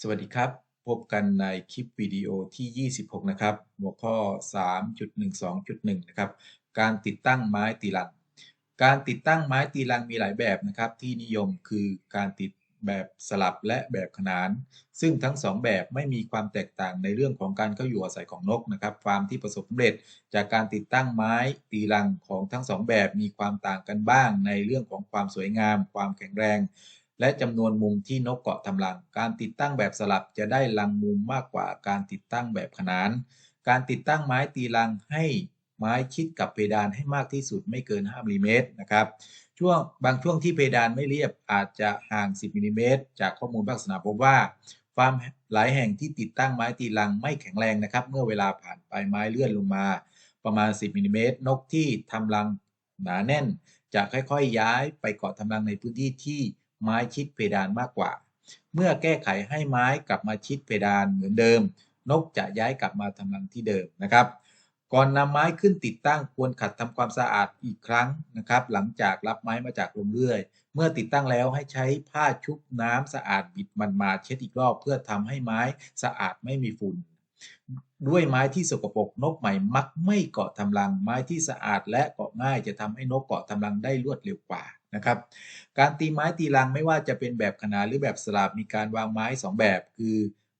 สวัสดีครับ พบกันในคลิปวิดีโอที่ 26 นะครับ หัวข้อ 3.12.1 นะครับ การติดตั้งไม้ตีลัง การติดตั้งไม้ตีลังมีหลายแบบนะครับ ที่นิยมคือการติดแบบสลับและแบบขนาน ซึ่งทั้ง 2 แบบไม่มีความแตกต่างในเรื่องของการเข้าอยู่อาศัยของนกนะครับ ความที่ประสบสำเร็จจากการติดตั้งไม้ตีลังของทั้ง 2 แบบมีความต่างกันบ้างในเรื่องของความสวยงาม ความแข็งแรง และจำนวนมุมที่นกเกาะทำรัง การติดตั้งแบบสลับจะได้รังมุมมากกว่าการติดตั้งแบบขนาน การติดตั้งไม้ตีรังให้ไม้ชิดกับเพดานให้มากที่สุดไม่เกิน5มิลลิเมตรนะครับ ช่วงบางช่วงที่เพดานไม่เรียบอาจจะห่าง 10มิลลิเมตรจากข้อมูลภาคสนามพบว่าฟาร์มหลายแห่งที่ติดตั้งไม้ตีรังไม่แข็งแรงนะครับ เมื่อเวลาผ่านไปไม้เลื่อนลงมา ประมาณ 10มิลลิเมตรนกที่ทำรังหนาแน่น จะค่อยๆ ย้ายไปเกาะทำรังในพื้นที่ที่ ไม้ชิดเพดานมากกว่า เมื่อแก้ไขให้ไม้กลับมาชิดเพดานเหมือนเดิม นกจะย้ายกลับมาทำรังที่เดิมนะครับ ก่อนนำไม้ขึ้นติดตั้งควรขัดทำความสะอาดอีกครั้งนะครับ หลังจากรับไม้มาจากโรงเรื่อย เมื่อติดตั้งแล้วให้ใช้ผ้าชุบน้ำสะอาดบิดมันมาเช็ดอีกรอบ เพื่อทำให้ไม้สะอาดไม่มีฝุ่นด้วยไม้ที่สกปรกนกใหม่มักไม่เกาะทำรัง ไม้ที่สะอาดและเกาะง่ายจะทำให้นกเกาะทำรังได้รวดเร็วกว่า นะครับ การตีไม้ตีรังไม่ว่าจะเป็นแบบขนานหรือแบบสลับมีการวางไม้ 2 แบบ คือ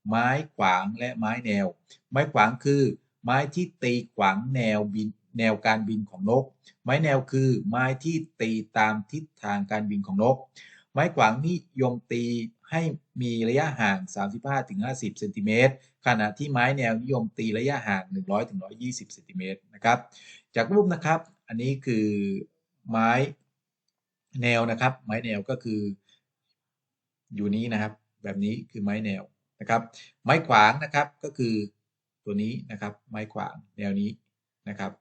ไม้ขวางและไม้แนว ไม้ขวางคือ ไม้ที่ตีขวางแนวบินแนวการบินของนก ไม้แนวคือ ไม้ที่ตีตามทิศทางการบินของนก ไม้ขวางนิยมตีให้มีระยะห่าง 35-50 เซนติเมตร ขณะที่ไม้แนวนิยมตีระยะห่าง 100-120 เซนติเมตรนะครับ จากรูปนะครับ อันนี้คือไม้ แนวนะครับ ไม้แนวก็คือ อยู่นี้นะครับ แบบนี้คือไม้แนวนะครับ ไม้ขวางนะครับก็คือตัวนี้นะครับ ไม้ขวางแนวนี้นะครับ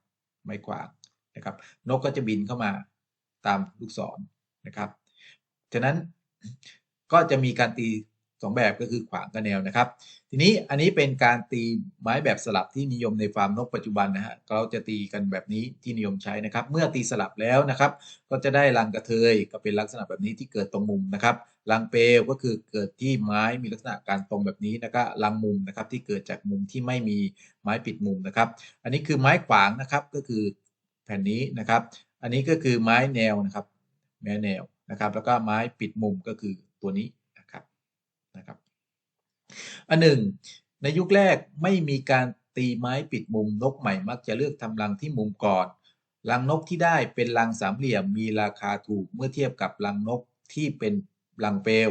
ไม้ขวางนะครับ นกก็จะบินเข้ามาตามลูกศรนะครับ ฉะนั้นก็จะมีการตี สองแบบก็คือขวางกับแนวนะครับ ทีนี้อันนี้เป็นการตีไม้แบบสลับที่นิยมในฟาร์มนกปัจจุบันนะฮะเราจะตีกันแบบนี้ที่นิยมใช้นะครับ เมื่อตีสลับแล้วนะครับ ก็จะได้รังกระเทยก็เป็นลักษณะแบบนี้ที่เกิดตรงมุมนะครับรังเปลวก็คือเกิดที่ไม้มีลักษณะการตรงแบบนี้แล้วก็รังมุมนะครับที่เกิดจากมุมที่ไม่มีไม้ปิดมุมนะครับ อันนี้คือไม้ขวางนะครับก็คือแผ่นนี้นะครับ อันนี้ก็คือไม้แนวนะครับ แม้แนวนะครับ แล้วก็ไม้ปิดมุมก็คือตัวนี้ นะครับอันหนึ่งในยุคแรกไม่มีการตีไม้ปิดมุมนกใหม่มักจะเลือกทำรังที่มุมก่อนรังนกที่ได้เป็นรังสามเหลี่ยมมีราคาถูกเมื่อเทียบกับรังนกที่เป็นรังเปลว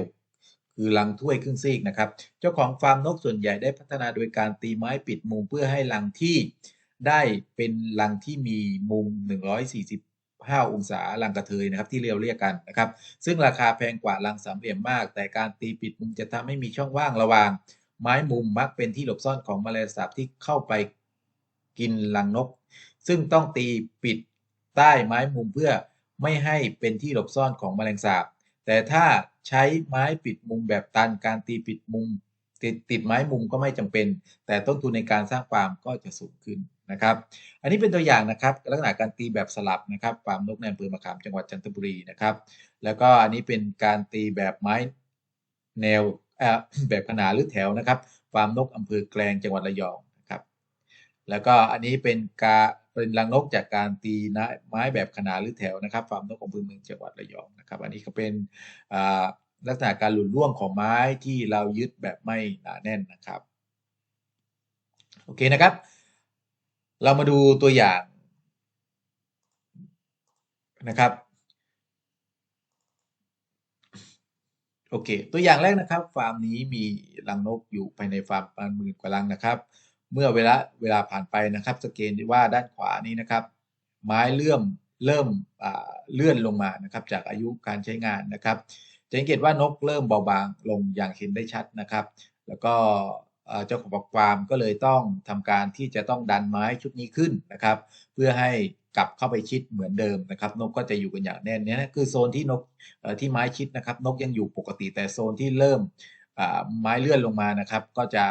คือรังถ้วยครึ่งซีกนะครับ เจ้าของฟาร์มนกส่วนใหญ่ได้พัฒนาโดยการตีไม้ปิดมุมเพื่อให้รังที่ได้เป็นรังที่มีมุม 15 องศารังกระเทยนะครับที่เรียกเรียกกันนะครับ ซึ่งราคาแพงกว่ารังสามเหลี่ยมมาก แต่การตีปิดมุมจะทำให้มีช่องว่างระหว่าง ไม้มุมมักเป็นที่หลบซ่อนของแมลงสาบที่เข้าไปกินรังนก ซึ่งต้องตีปิดใต้ไม้มุมเพื่อไม่ให้เป็นที่หลบซ่อนของแมลงสาบ แต่ถ้าใช้ไม้ปิดมุมแบบตันการตีปิดมุมติดติดไม้มุมก็ไม่จำเป็น แต่ต้นทุนในการสร้างฟาร์มก็จะสูงขึ้น นะครับ อันนี้เป็นตัวอย่างนะครับลักษณะการตีแบบสลับนะครับฟาร์มนกในอำเภอมะขามจังหวัดจันทบุรีนะครับ แล้วก็อันนี้เป็นการตีแบบไม้แนวแบบขนาดหรือแถวนะครับฟาร์มนกอำเภอแกลงจังหวัดระยองนะครับ แล้วก็อันนี้เป็นการเป็นรังนกจากการตีนะไม้แบบขนาดหรือแถวนะครับฟาร์มนกอำเภอเมืองจังหวัดระยองนะครับ อันนี้ก็เป็นลักษณะการหลุดร่วงของไม้ที่เรายึดแบบไม่หนาแน่นนะครับ โอเคนะครับ เรามาดูตัวอย่างนะครับโอเค ตัวอย่างแรกนะครับ ฟาร์มนี้มีรังนกอยู่ภายในฟาร์มประมาณหมื่นกว่ารังนะครับ เมื่อเวลาเวลาผ่านไปนะครับสเกนว่าด้านขวานี้นะครับ ไม้เลื่อมเริ่มเลื่อนลงมานะครับ จากอายุการใช้งานนะครับจะสังเกตว่านกเริ่มเบาบางลงอย่างเห็นได้ชัดนะครับ แล้วก็ เจ้าของฟาร์มก็เลยต้องทำการที่จะต้องดันไม้ชุดนี้ขึ้นนะครับ เพื่อให้กลับเข้าไปชิดเหมือนเดิมนะครับ นกก็จะอยู่กันอย่างแน่นนี่นะคือโซนที่นกที่ไม้ชิดนะครับ นกยังอยู่ปกติแต่โซนที่เริ่มไม้เลื่อนลงมานะครับ ก็จะ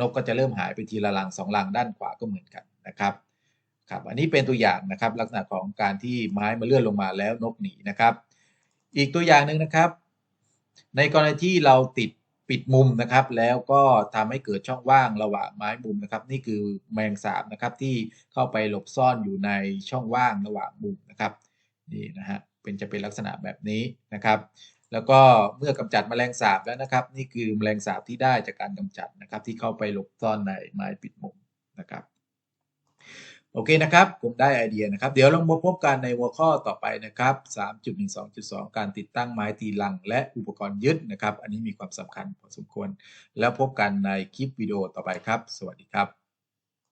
นกก็จะเริ่มหายไปทีละลังสองลังด้านขวาก็เหมือนกันนะครับครับอันนี้เป็นตัวอย่างนะครับลักษณะของการที่ไม้มาเลื่อนลงมาแล้วนกหนีนะครับ อีกตัวอย่างหนึ่งนะครับ ในกรณีที่เราติด ปิดมุมนะครับ แล้วก็ทำให้เกิดช่องว่างระหว่างไม้มุมนะครับ นี่คือแมงสาบนะครับที่เข้าไปหลบซ่อนอยู่ในช่องว่างระหว่างมุมนะครับนี่นะฮะเป็นจะเป็นลักษณะแบบนี้นะครับ แล้วก็เมื่อกำจัดแมลงสาบแล้วนะครับ นี่คือแมลงสาบที่ได้จากการกำจัดนะครับ ที่เข้าไปหลบซ่อนในไม้ปิดมุมนะครับ โอเคนะครับผมได้ไอเดียนะครับ เดี๋ยวเรามาพบกันในหัวข้อต่อไปนะครับ 3.12.2 การติดตั้งไม้ตีลัง และอุปกรณ์ยึดนะครับ อันนี้มีความสำคัญพอสมควร แล้วพบกันในคลิปวิดีโอต่อไปครับ สวัสดีครับ